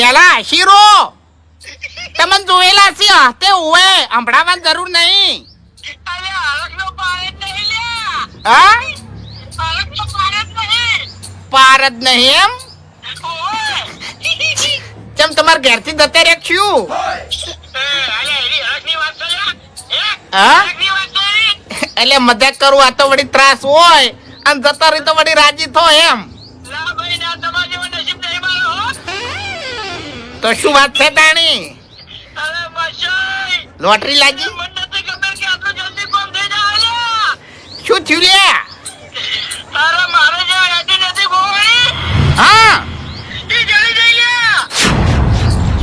પેલા શીરો તમને જોયેલા છે હતે ઓએ સંભળાવવાની જરૂર નહીં. પાર જ નહીં એમ. ચમ તમારા ઘેરથી જતા રે છું એ, અરે એની હરખની વાત છે લ્યા. હે? હા હરખની વાત છે એની. એટલે મજાક કરું આ તો વળી ત્રાસ હોય અને જતા રહી તો વળી રાજી થો એમ તો શું વાત છે તાણી. લોટરી લાગી. શું થયું લે? હા.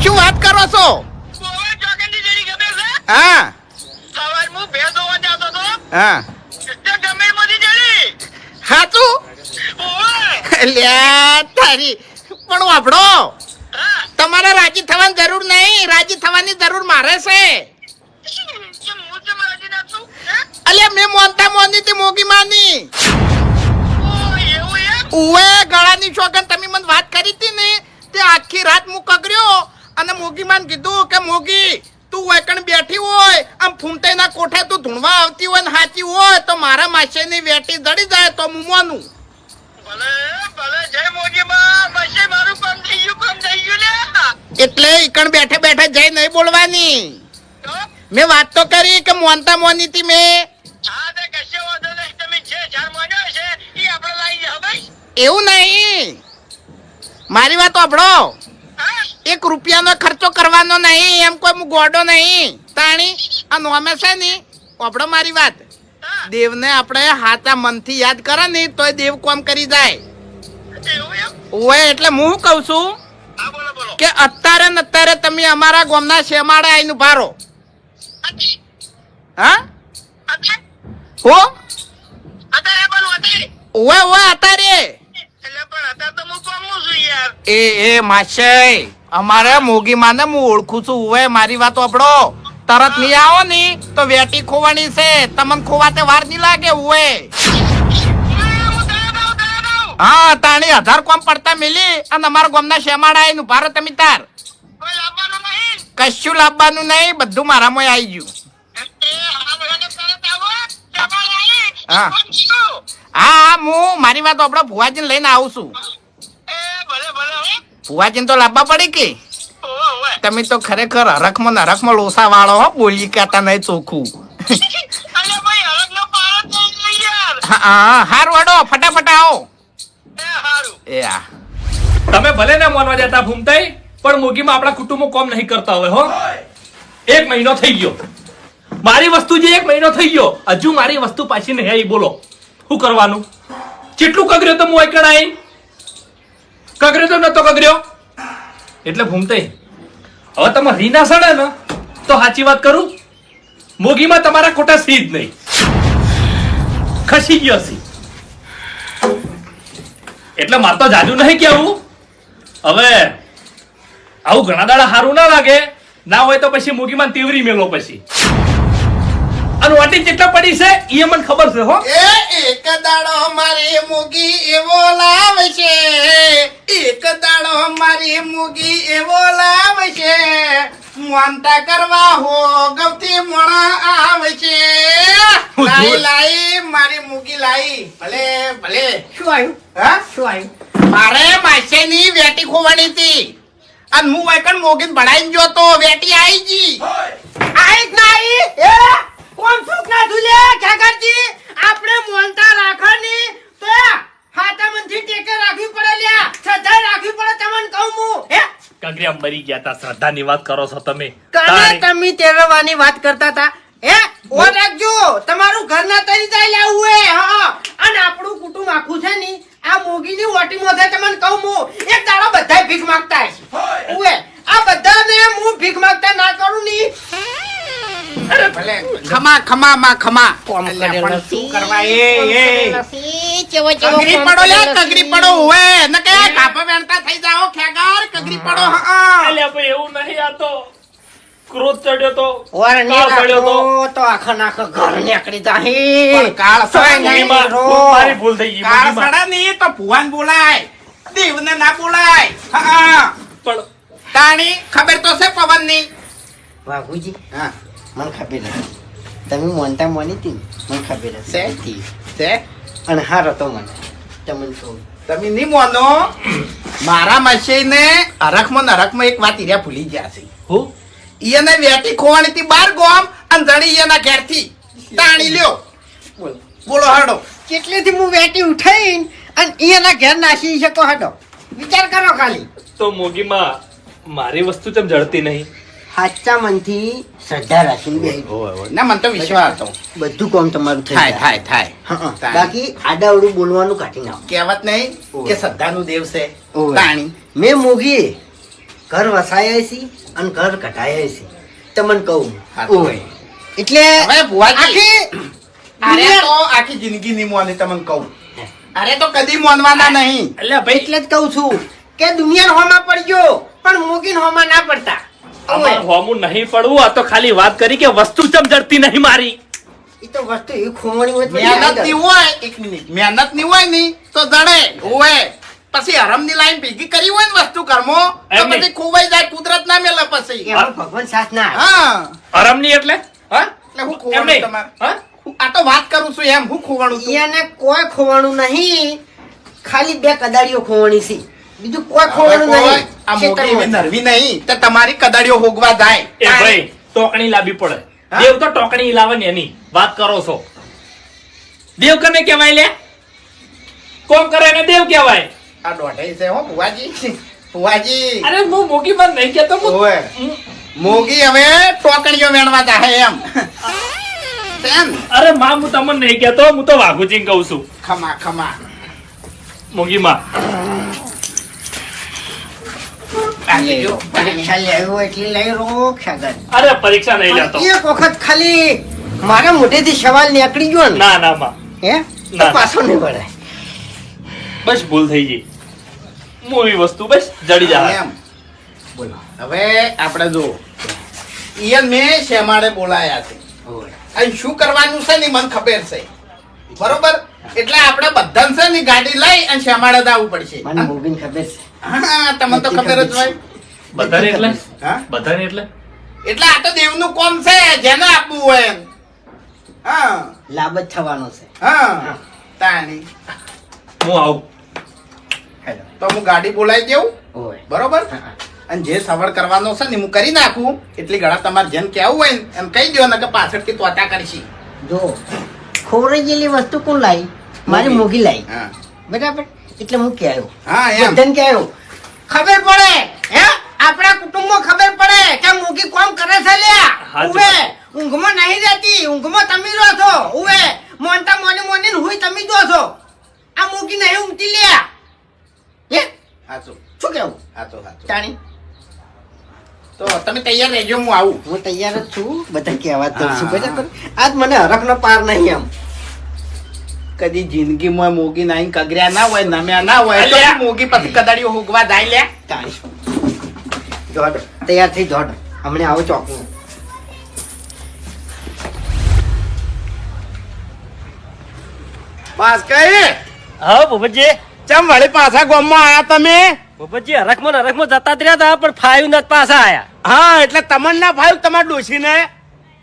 શું વાત કરો છો? હા. સવાર હું ધોવા જતો હતો, હા. ગમે જમીનમાંથી જડી. હાચું. લ્યા તારી. પણ વાપડો. તમારે રાજી થવાની જરૂર નહીં. રાજી થવાની જરૂર મારે છે. અલે મેં મોનતા મોની તે મોગી માની? ઉવે ગળાની છોકન તમે મને વાત કરી હતી ને તે આખી રાત હું કગર્યો અને મોગી માન કીધું કે મોગી તું વેકણ બેઠી હોય આમ ફૂમતાઈના કોઠે તું ધૂણવા આવતી હોય ને હાચી હોય તો મારા માસેની વેટી દડી જાય તો હું માનું. ભલે, એટલે ઈકણ બેઠે બેઠે જય નહીં બોલવાની. તો? મેં વાત તો કરી કે મોનતા મોની હતી મેં તે. એવું નહીં. મારી વાત સાંભળો. એક રૂપિયાનો ખર્ચો કરવાનો નહીં એમ કોઈ હું ગોડો નહીં. તાણી આ નોમે છે ને સાંભળો મારી વાત. દેવને આપણે હાથા મનથી યાદ કરે ને તોય દેવ કોમ કરી જાય. ઓય એટલે હું કહું છું. કે અત્યારે ને અત્યારે તમે અમારા ગામના શેમાડે આવીને ભારો હા? હો? ઓય ઓય અત્યારે. એ એ માશે અમારે મોગી માને હું ઓળખું છું. ઓય મારી વાત આપડો તરત નહીં આવો ની તો વેટી ખોવાની છે. તમને ખોવાતે વાર નહીં લાગે ઓય. હા તાણી હજાર કોમ પડતા મિલી અને અમારા ગામના શેમાડા આવીને ભારો તમે તાર. કશું લાવવાનું નહીં બધું મારામાં આવી ગયું હા. હા. હા મારી વાત આપણે ભુવાજીને લઈને આવું છું. ભુવાજીને તો લાવવા પડી કે. તમે તો ખરેખર હરખમાં નરખમાં લોસા વાળો હો બોલી કાતા નહીં ચોખ્ખું યાર. હા હા હારું હડો ફટાફટ આવો આ તમે ભલે ને માનવા જતા ભૂમતાઈ, પણ મોગીમાં આપણા કુટુંબો કોમ નહીં કરતા હોય, હો. એક મહિનો થઈ ગયો. મારી વસ્તુ જે એક મહિનો થઈ ગયો, હજુ મારી વસ્તુ પાછી નહીં આવી, બોલો. શું કરવાનું? કેટલું કગર્યો તો હું એકણ કગર્યો તો નતો કગર્યો. એટલે ભૂમતાઈ, હવે તમે રીના સડે ને, તો સાચી વાત કરું? મોગીમાં તમારા ખોટા સી જ નહીં. ખસી ગયો સી. એટલે મારે તો જાજુ નહીં કેવું. હવે આવું ઘણા દાડા સારું ના લાગે. ના હોય તો પછી મૂકીમાં તીવરી મેલો પછી. અને વાટી કેટલા પડી છે? એ મને ખબર છે, હો. એ એક દાડો મારી મુગી એવો લાવશે. એક દાડો મારી મુગી એવો લાવશે. મોનતા કરવા હો ગવતી મોણા આવશે લાઈ લાઈ મારી મૂકી લાઈ. ભલે ભલે. શું આવ્યું? હા? શું આવ્યું? મારે માસેની વેટી ખોવાની હતી. અને હું વાયકણ મોગીન ભણાઈ ગયો તો વેટી આવી ગઈ આઈ જ ના આઈ એ કોણ સુખ ના ધુલે ઠાકરજી આપણે મોનતા રાખવાની તો હાથા મનથી ટેકે રાખવી પડે લ્યા શ્રદ્ધા રાખવી પડે તમને કહું હું હે કાંકરિયા ગયા તા શ્રદ્ધાની વાત કરો છો તમે. કને તમે તેરવાની વાત કરતા હતા હે ઓ રાખજો. તમારું ઘર ના તરી જાય લાવું હે હા. અને આપણું કુટુંબ આખું છે ની આ મોગીની ઓટી મોઢે તમને કહું હું એક દાડો બધાય ભીખ માંગતા હશે. ઓએ આ બધાને હું ભીખ માંગતા ના કરું ની. ભલે. ખમા ખમા માં ખમા. કોમ અલ્યા, શું કરવા? એ એ. ચેવો ચેવો કગરી પડો લે પડો હવે ન કે કાપા વેણતા થઈ જાઓ. કગરી પડો હા. અલ્યા ભાઈ એવું નહીં આ તો ક્રોધ ચડ્યો તો ઓર પડ્યો તો. તો આખા નાખ ઘર નીકળી જાહી. કાળ નહીં મારી ભૂલ થઈ ગઈ કાળ મૂગીમાં. સડા ની તો ભુવાન બોલાય. દેવને ના બોલાય. હા પણ વાઘુજી હા. મને ખબર નથી. તમે મોનતા મોની હતી મને ખબર છે? હતી છે? અને હારો તો મને. તમને કહું તમે નહીં મોનો? મારા મશીને હરખમાં ને હરખમાં એક વાત ઈર્યા ભૂલી ગયા છે. હું? ઈયને વેટી ખોવાણી થી બાર ગોમ અને ધણી ઈયના ઘેરથી. તાણી લ્યો. બોલો. હાડો. કેટલેથી હું વેટી ઉઠાઈને અને ઈયના ઘેર નાસી શકો હાડો. વિચાર કરો ખાલી. તો મોગીમાં મારી વસ્તુ તેમ જડતી નહીં. સાચા મનથી શ્રદ્ધા રાખીને ના મને તો વિશ્વાસ હતો. બધું કામ તમારું થાય થાય થાય. બાકી આડાવડું બોલવાનું કાઢી નાખો કહેવત નહીં કે શ્રદ્ધાનું દેવ છે. પાણી મેં મોગીએ ઘર વસાયા છે અને ઘર કઢાયા છે. તમને કહું. એટલે હવે ભુવાજી, આખી અરે તો આખી જિંદગી નહીં મોને તમને કહું. અરે તો કદી મોનવાના નહીં. એટલે ભાઈ એટલે જ કહું છું કે દુનિયા હોમાં પડજો પણ મોગીન હોમાં ના પડતા. આમાં હોમું નહીં પડવું આ તો ખાલી વાત કરી કે વસ્તુ ચમ જડતી નહીં મારી. એ તો વસ્તુ એવી ખોમણી હોય મહેનતની હોય એક મિનિટ. મહેનતની હોયની તો જડે હોય પછી હરમની લાઈન ભેગી કરી હોય ને વસ્તુ કર્મો તો પછી ખોવાઈ જાય કુદરત ના મેલે પછી. ભગવાન સાથ ના હા હા. અરમની એટલે? હા? એટલે હું ખોવાનું તમારે? હા? આ તો વાત કરું છું એમ હું ખોવાણું છું. એને કોઈ ખોવાનું નહીં ખાલી બે કદાળીઓ ખોવાની છે. બીજું કોઈ ખોવાનું નહીં. આ મોટી નરવી નહીં તો તમારી કદાડીઓ હોગવા જાય. એ ભાઈ ટોકણી લાવી પડે. દેવ તો ટોકણી લાવે ને એની. વાત કરો છો. દેવ કને કહેવાય લે? કોણ કરે એને દેવ કહેવાય. આ દોઢે છે હો ભુવાજી. ભુવાજી. અરે હું મોગી બંધ નહીં કેતો હું- મોગી હવે ટોકણીઓ વેણવા જાય એમ. અરે માં હું તમને નહીં કહેતો હું તો વાઘુજી કહું છું. ખમા ખમા. મોગી માં. પરીક્ષા લેવો એટલે લઈ રો ખ્યાગર. અરે પરીક્ષા નહીં લેતો. એક વખત ખાલી મારા મોઢેથી સવાલ નીકળી ગયો ને. ના ના માં. હે? તો ના. પાછો નહીં પડે બસ ભૂલ થઈ ગઈ. મૂવી વસ્તુ બસ જડી જાય. એમ. બોલો. હવે આપણે જો એ મેં શેમાડે બોલાયા છે. અહીં શું કરવાનું છે ને મને ખબર છે. બરોબર? એટલે આપણે બધા છે ને ગાડી લઈ અને શેમાડે જ આવવું પડશે. મને મોગીન ખબર છે. હા તમને તો ખબર જ હોય. બધાને એટલે? હા? બધાને એટલે? એટલે આ તો દેવનું કોમ છે જેને આપવું હોય એમ. હા. લાભ જ થવાનો છે. હા. તાણી. હું આવું. તો હું ગાડી બોલાવી દેવું બરોબર. અને જે સવડ કરવાનો છે ને હું કરી નાખું. એટલી ઘણા તમારે જેમ કેવું હોય ને એમ કહી દો ને કે પાછળથી તોતા કરશી. જો ખોરાઈ ગયેલી વસ્તુ કોણ લાવી મારી મોગી. મોગી લાવી હા. બરાબર? એટલે હું કહેવું હા એમ. કહેવું ખબર પડે. આપણા કુટુંબમાં ખબર પડે કે મોગી કોમ કરે છે લ્યા? ઉવે ઊંઘમાં નહીં રહેતી ઊંઘમાં તમે રહો છો. ઉવે મોનતા મોની મોની હુઈ તમે જો છો. આ મોગી નહીં ઊંઘતી લ્યા. હે? હાચું. શું કેવું? હાચું હાચું. જાણી. તો તમે તૈયાર રહેજો હું આવું. હું તૈયાર જ છું બધા કહેવા જ છું બરાબર આજ મને હરખનો પાર નહીં આમ કદી જિંદગીમાં મોગી નાઈ કગર્યા ના હોય નમ્યા ના હોય. મોગી પછી કદાડી હોગવા જાય લે જાણી દોડ તૈયાર થઈ દોડ હમણાં આવો ચોકું બસ કઈ? હા ભૂપતજી. ચમ વળી પાછા ગામમાં આયા તમે? ભૂપતજી હરખમાં ને હરખમાં જતા જ રહ્યા હતા પણ ફાયું નથી પાછા આયા. હા એટલે તમને ના ફાયું તમારા ડોશીને?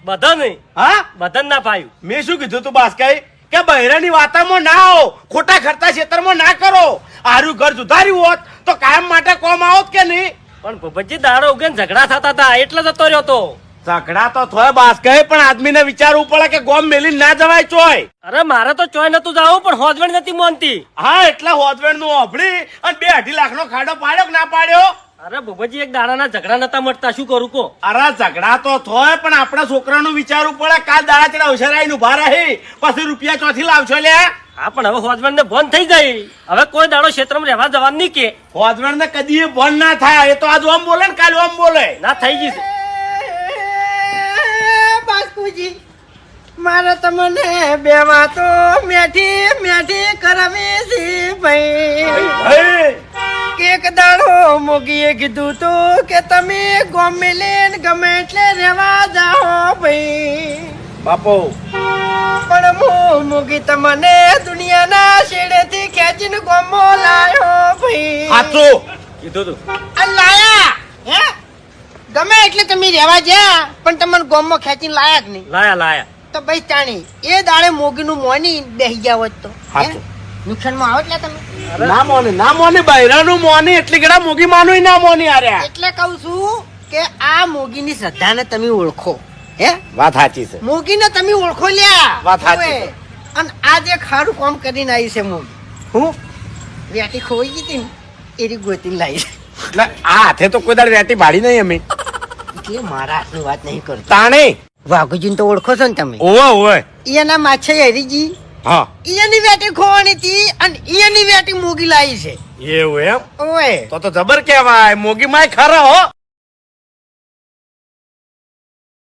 બધા નહીં હા? બધા ના ફાયું. મેં શું કીધું તું બાસ્કાઈ કે બહેરાની વાતામાં ના આવો. ખોટા ખર્ચા ક્ષેત્રમાં ના કરો. આરું ઘર સુધાર્યું હોત તો કાયમ માટે કોમ આવત કે નહીં? પણ ભૂપતજી દાડો ઉગે ઝઘડા થતા હતા એટલે જતો રહ્યો તો. ઝઘડા તો થોય કહે પણ આદમીને વિચારવું પડે કે ગોમ મેલી ના જવાય ચોય. અરે મારે તો ચોય નતું જાવું પણ હોજવેણ નથી મોનતી. હા એટલે હોજવેણનું ઓભળી અને બે અઢી લાખ નો ખાડો પાડ્યો ના પાડ્યો? અરે ભૂપતજી એક દાડાના ઝઘડા નતા મળતા શું કરું કો અરે ઝઘડા તો થોય પણ આપણા છોકરાનું વિચારવું પડે કાલ દાડા ચડા અવસરાઈ નું ભાર પછી રૂપિયા ચોથી લાવશો લે હા પણ હવે હોજવણ ને બોન થઈ જાય. હવે કોઈ દાડો ક્ષેત્રમાં રહેવા જવાનું નહીં કે. હોદવેણ ને કદી બોન ના થાય. એ તો આજ આમ બોલે ને કાલ આમ બોલે. ના થઈ ગઈ છે. બાસ્કુજી મારે તમને બે વાતો મેઠી મેઠી કરવી છે ભાઈ. એક દાડો મોગીએ કીધું તું કે તમે ગમે લઈને ગમે એટલે રહેવા જાઓ ભાઈ. બાપો મોગી તમને દુનિયાના છેડેથી ખેંચીને ગોમો લાયો ભાઈ. સાચું કીધું તું. આ લાયા. હે? ગમે એટલે તમે રહેવા જ્યા પણ તમને ગોમો ખેંચીને લાયા જ નહીં. લાયા લાયા. તો ભાઈ તાણી એ દાડે મોગીનું મોની બેહી ગયા હોત તો. નુકસાનમાં આવો એટલે તમે. ના મોને ના મોને બૈરાનું મોને એટલે કેડા મોગી માનું ના મોની આર્યા એટલે કહું છું કે આ મોગીની શ્રદ્ધાને તમે ઓળખો. હે? વાત સાચી છે. મોગીને તમે ઓળખો લ્યા. વાત સાચી ઓવે. અને આજે ખારું કામ કરીને આવી છે હું. હું? વેટી ખોઈ ગઈ હતી ને એરી ગોતીને લાવી એટલે આ હાથે તો કોઈ દાડ વેટી ભાડી નહીં અમે. એટલે મારા હાથની વાત નહીં કરતો. તાણે? વાઘુજીને તો ઓળખો છો ને તમે? ઓવે ઓવે એના માછે હરીજી હા. એની વેટી ખોવાની હતી અને એની વેટી મોગી લાવી છે. એવું એમ? ઓય તો તો જબર કહેવાય મોગી માય ખરા હો.